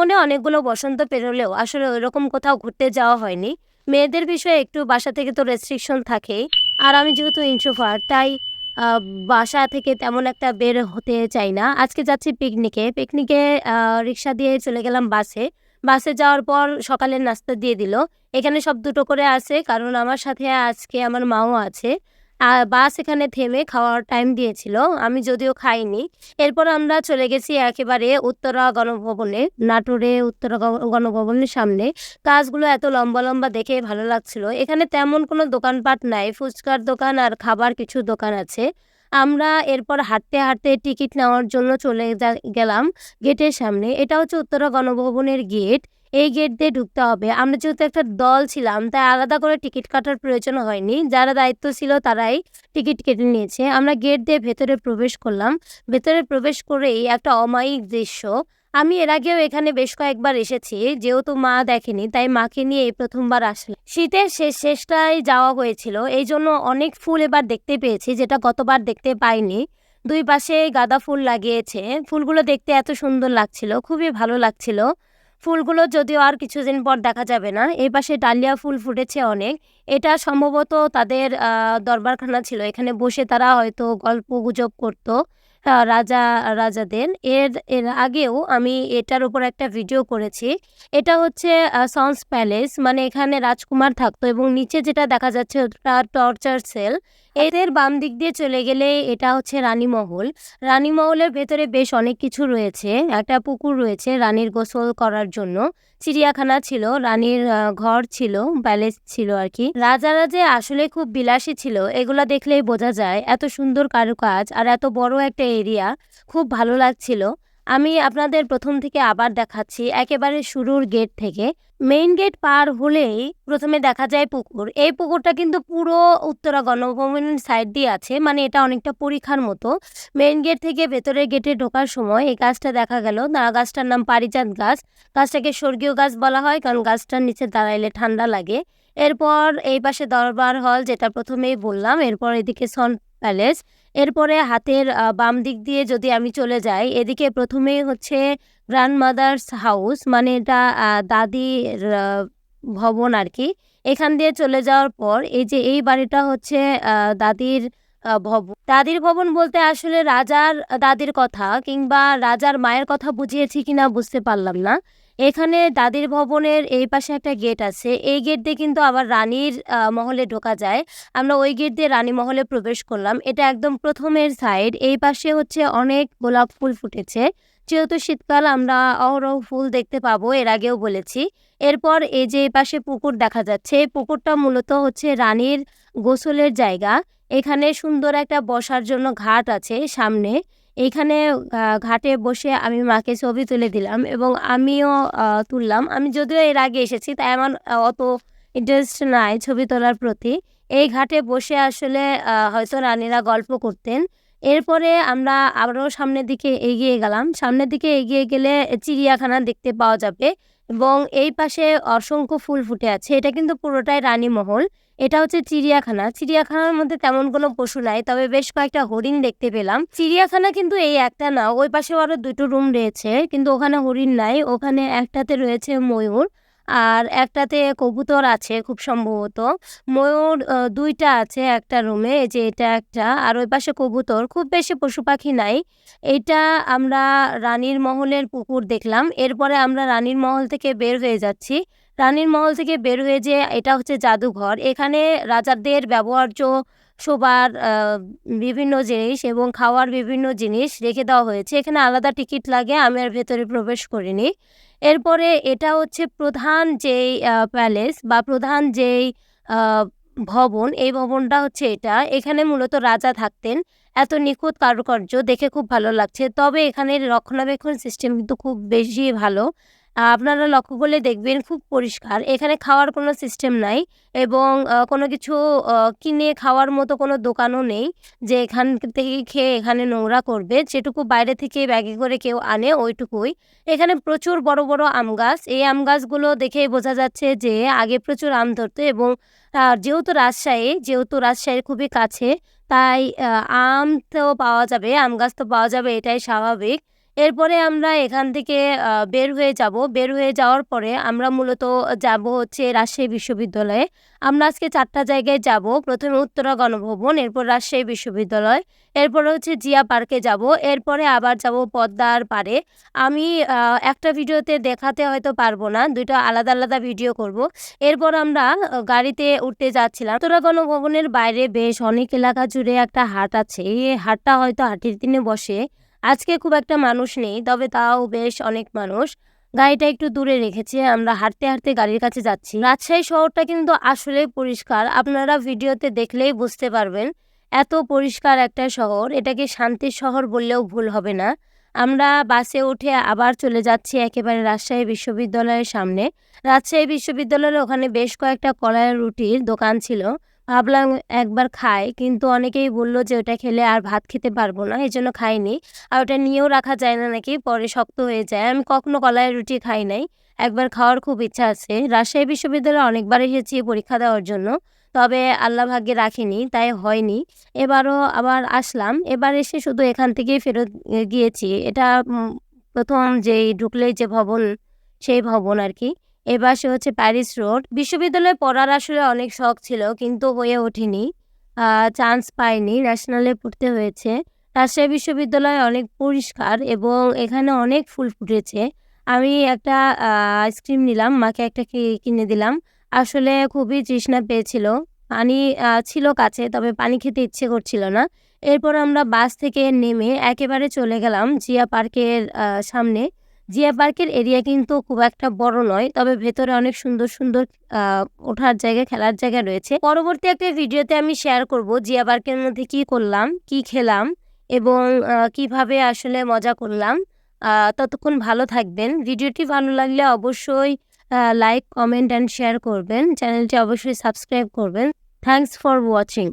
জীবনে অনেকগুলো বসন্ত পেরোলেও আসলে ওইরকম কোথাও ঘুরতে যাওয়া হয়নি। মেয়েদের বিষয়ে একটু বাসা থেকে তো রেস্ট্রিকশন থাকেই। আর আমি যেহেতু ইন্ট্রোভার্ট তাই বাসা থেকে তেমন একটা বের হতে চাই না। আজকে যাচ্ছি পিকনিকে পিকনিকে রিক্সা দিয়ে চলে গেলাম বাসে। বাসে যাওয়ার পর সকালের নাস্তা দিয়ে দিল। এখানে সব দুটো করে আছে, কারণ আমার সাথে আজকে আমার মাও আছে। বাস এখানে থেমে খাওয়ার টাইম দিয়েছিল, আমি যদিও খাইনি। এরপর আমরা চলে গেছি একেবারে উত্তরা গণভবনে, নাটোরে উত্তরা গণভবনের সামনে। কাজগুলো এত লম্বা লম্বা দেখে ভালো লাগছিল। এখানে তেমন কোনো দোকানপাট নাই, ফুচকার দোকান আর খাবার কিছু দোকান আছে। আমরা এরপর হাঁটতে হাঁটতে টিকিট নেওয়ার জন্য চলে গেলাম গেটের সামনে। এটা হচ্ছে উত্তরা গণভবনের গেট। এই গেট দিয়ে ঢুকতে হবে। আমরা যেহেতু একটা দল ছিলাম, তাই আলাদা করে টিকিট কাটার প্রয়োজন হয়নি। যারা দায়িত্ব ছিল তারাই টিকিট কেটে নিয়েছে। আমরা গেট দিয়ে ভেতরে প্রবেশ করলাম। ভেতরে প্রবেশ করেই একটা অমায়িক দৃশ্য। আমি এর আগেও এখানে বেশ কয়েকবার এসেছি, যেহেতু মা দেখেনি, তাই মাকে নিয়ে এই প্রথমবার আসলে শীতের শেষ শেষটায় যাওয়া হয়েছিল। এই জন্য অনেক ফুল এবার দেখতে পেয়েছি, যেটা গতবার দেখতে পাইনি। দুই পাশে গাঁদা ফুল লাগিয়েছে। ফুলগুলো দেখতে এত সুন্দর লাগছিল, খুবই ভালো লাগছিল। ফুলগুলো যদিও আর কিছুদিন পর দেখা যাবে না, এই পাশে ডালিয়া ফুল ফুটেছে অনেক। এটা সম্ভবত তাদের দরবারখানা ছিল, এখানে বসে তারা হয়তো গল্প গুজব করতো রাজা, রাজাদের। এর এর আগেও আমি এটার উপর একটা ভিডিও করেছি। এটা হচ্ছে সন্স প্যালেস মানে এখানে রাজকুমার থাকতো এবং নিচে যেটা দেখা যাচ্ছে ওটা টর্চার সেল। এদের বাম দিক দিয়ে চলে গেলে এটা হচ্ছে রানীমহল রানীমহলের ভেতরে বেশ অনেক কিছু রয়েছে। একটা পুকুর রয়েছে রানীর গোসল করার জন্য। চিড়িয়াখানা ছিল, রানীর ঘর ছিল, প্যালেস ছিল আর কি। রাজারা যে আসলে খুব বিলাসী ছিল, এগুলা দেখলেই বোঝা যায়। এত সুন্দর কারুকাজ আর এত বড় একটা এরিয়া, খুব ভালো লাগছিল। আমি আপনাদের প্রথম থেকে আবার দেখাচ্ছি, একেবারে শুরুর গেট থেকে। মেইন গেট পার হলেই প্রথমে দেখা যায় পুকুর। এই পুকুরটা কিন্তু পুরো উত্তরা গণভবনের সাইড দিয়ে আছে মানে এটা অনেকটা পরীক্ষার মতো। মেইন গেট থেকে ভেতরের গেটে ঢোকার সময় এই গাছটা দেখা গেল। গাছটার নাম পারিজাত গাছ। গাছটাকে স্বর্গীয় গাছ বলা হয়, কারণ গাছটার নিচে দাঁড়াইলে ঠান্ডা লাগে। এরপর এই পাশে দরবার হল যেটা প্রথমেই বললাম, এরপর এদিকে সন প্যালেস এরপরে হাতের বাম দিক দিয়ে যদি আমি চলে যাই, এদিকে প্রথমেই হচ্ছে গ্র্যান্ড মাদার্স হাউস মানে এটা দাদির ভবন আর কি এখান দিয়ে চলে যাওয়ার পর এই যে এই বাড়িটা হচ্ছে দাদির ভবন। দাদির ভবন বলতে আসলে রাজার, দাদির কথা কিংবা রাজার মায়ের কথা বুঝিয়েছি কিনা বুঝতে পারলাম না। এখানে দাদির ভবনের এই পাশে একটা গেট আছে। এই গেট দিয়ে কিন্তু আবার রানীর মহলে ঢোকা যায়। আমরা ওই গেট দিয়ে রানী মহলে প্রবেশ করলাম। এটা একদম প্রথমের সাইড এই পাশে হচ্ছে অনেক গোলাপ ফুল ফুটেছে। যেহেতু শীতকাল, আমরা অহরহ ফুল দেখতে পাবো, এর আগেও বলেছি। এরপর এই যে পাশে পুকুর দেখা যাচ্ছে, এই পুকুরটা মূলত হচ্ছে রানীর গোসলের জায়গা। এখানে সুন্দর একটা বসার জন্য ঘাট আছে সামনে। এইখানে ঘাটে বসে আমি মাকে ছবি তুলে দিলাম এবং আমিও তুললাম। আমি যদিও এর আগে এসেছি, তাই আমার অত ইন্টারেস্ট নাই ছবি তোলার প্রতি। এই ঘাটে বসে আসলে হয়তো রানীরা গল্প করতেন। এরপরে আমরা আবারও সামনের দিকে এগিয়ে গেলাম। সামনের দিকে এগিয়ে গেলে চিড়িয়াখানা দেখতে পাওয়া যাবে। এবং এই পাশে অসংখ্য ফুল ফুটে আছে। এটা কিন্তু পুরোটাই রানীমহল এটা হচ্ছে চিড়িয়াখানা। চিড়িয়াখানার মধ্যে তেমন কোনো পশু নাই, তবে বেশ কয়েকটা হরিণ দেখতে পেলাম। চিড়িয়াখানা কিন্তু এই একটা না, ওই পাশে আরও দুটো রুম রয়েছে, কিন্তু ওখানে হরিণ নাই। ওখানে একটাতে রয়েছে ময়ূর। আর একটাতে কবুতর আছে খুব সম্ভবত। ময়ূর দুইটা আছে একটা রুমে, এই যে এটা একটা। আর ওই পাশে কবুতর, খুব বেশি পশু পাখি নাই। এটা আমরা রানীর মহলের পুকুর দেখলাম। এরপরে আমরা রানীর মহল থেকে বের হয়ে যাচ্ছি। রানীর মহল থেকে বের হয়ে যে এটা হচ্ছে জাদুঘর। এখানে রাজাদের ব্যবহার্য শোবার বিভিন্ন জিনিস এবং খাওয়ার বিভিন্ন জিনিস রেখে দেওয়া হয়েছে। এখানে আলাদা টিকিট লাগে, আমি আর ভেতরে প্রবেশ করিনি। এরপরে এটা হচ্ছে প্রধান যেই প্যালেস বা প্রধান যেই ভবন, এই ভবনটা হচ্ছে এটা। এখানে মূলত রাজা থাকতেন। এত নিখুঁত কারুকার্য দেখে খুব ভালো লাগছে। তবে এখানে রক্ষণাবেক্ষণ সিস্টেম কিন্তু খুব বেশি ভালো। আপনারা লক্ষ্য করলে দেখবেন খুব পরিষ্কার। এখানে খাওয়ার কোনো সিস্টেম নাই এবং কোনো কিছু কিনে খাওয়ার মতো কোনো দোকানও নেই যে এখান থেকে খেয়ে এখানে নোংরা করবে। যেটুকু বাইরে থেকে ব্যাগে করে কেউ আনে ওইটুকুই। এখানে প্রচুর বড় বড় আম গাছ। এই আম গাছগুলো দেখে বোঝা যাচ্ছে যে আগে প্রচুর আম ধরতো এবং যেহেতু রাজশাহী, যেহেতু রাজশাহীর খুবই কাছে, তাই আম তো পাওয়া যাবে, আম গাছ তো পাওয়া যাবে, এটাই স্বাভাবিক। এরপরে আমরা এখান থেকে বের হয়ে যাব। বের হয়ে যাওয়ার পরে আমরা মূলত যাব হচ্ছে রাজশাহী বিশ্ববিদ্যালয়ে। আমরা আজকে চারটা জায়গায় যাব। ১ম এ উত্তরা গণভবন, এরপর রাজশাহী বিশ্ববিদ্যালয়, এরপরে হচ্ছে জিয়া পার্কে যাব, এরপরে আবার যাব পদ্মার পারে আমি একটা ভিডিওতে দেখাতে হয়তো পারব না। ২ টা আলাদা, আলাদা ভিডিও করব। এরপর আমরা গাড়িতে উঠতে যাচ্ছিলাম। উত্তরা গণভবনের বাইরে বেশ অনেক এলাকা জুড়ে একটা হাট আছে। এই হাটটা হয়তো হাটের দিনে বসে। আজকে খুব একটা মানুষ নেই, তবে তাও বেশ অনেক মানুষ। গাড়িটা একটু দূরে রেখেছি। আমরা হাঁটতে, হাঁটতে গাড়ির কাছে যাচ্ছি। রাজশাহী শহরটা কিন্তু আসলেই পরিষ্কার। আপনারা ভিডিওতে দেখলেই বুঝতে পারবেন। এত পরিষ্কার একটা শহর, এটাকে শান্তির শহর বললেও ভুল হবে না। আমরা বাসে উঠে আবার চলে যাচ্ছি একেবারে রাজশাহী বিশ্ববিদ্যালয়ের সামনে। রাজশাহী বিশ্ববিদ্যালয়ের ওখানে বেশ কয়েকটা কলাইয়ের রুটির দোকান ছিল। ভাবলাম একবার খাই, কিন্তু অনেকেই বলল যে ওটা খেলে আর ভাত খেতে পারব না, এই জন্য খাইনি। আর ওটা নিয়েও রাখা যায় না নাকি, পরে শক্ত হয়ে যায়। আমি কখনো কলাইয়ের রুটি খাই নাই। একবার খাওয়ার খুব ইচ্ছা আছে। রাজশাহী বিশ্ববিদ্যালয়ে অনেকবার এসেছি পরীক্ষা দেওয়ার জন্য। তবে আল্লাহ ভাগ্যে রাখেনি, তাই হয়নি। এবারও আবার আসলাম। এবার এসে শুধু এখান থেকেই ফেরত গিয়েছি। এটা প্রথম ১ম যেই ঢুকলেই যে ভবন, সেই ভবন আরকি। সে হচ্ছে প্যারিস রোড। বিশ্ববিদ্যালয়ে পড়ার আসলে অনেক শখ ছিল, কিন্তু হয়ে ওঠেনি। চান্স পাইনি। ন্যাশনালে পড়তে হয়েছে। রাজশাহী বিশ্ববিদ্যালয় অনেক পরিষ্কার এবং এখানে অনেক ফুল ফুটেছে। আমি একটা আইসক্রিম নিলাম, মাকে একটা কিনে দিলাম। আসলে খুবই তৃষ্ণা পেয়েছিল। পানি ছিল কাছে, তবে পানি খেতে ইচ্ছে করছিল না। এরপর আমরা বাস থেকে নেমে একেবারে চলে গেলাম জিয়া পার্কের সামনে। জিয়া পার্কের এরিয়া কিন্তু খুব একটা বড় নয়, তবে ভেতরে অনেক সুন্দর, সুন্দর ওঠার জায়গা, খেলার জায়গা রয়েছে। পরবর্তী একটা ভিডিওতে আমি শেয়ার করব জিয়া পার্কের মধ্যে কি করলাম, কি খেলাম এবং কীভাবে আসলে মজা করলাম। ততক্ষণ ভালো থাকবেন। ভিডিওটি ভালো লাগলে অবশ্যই লাইক, কমেন্ট অ্যান্ড শেয়ার করবেন। চ্যানেলটি অবশ্যই সাবস্ক্রাইব করবেন। Thanks for watching.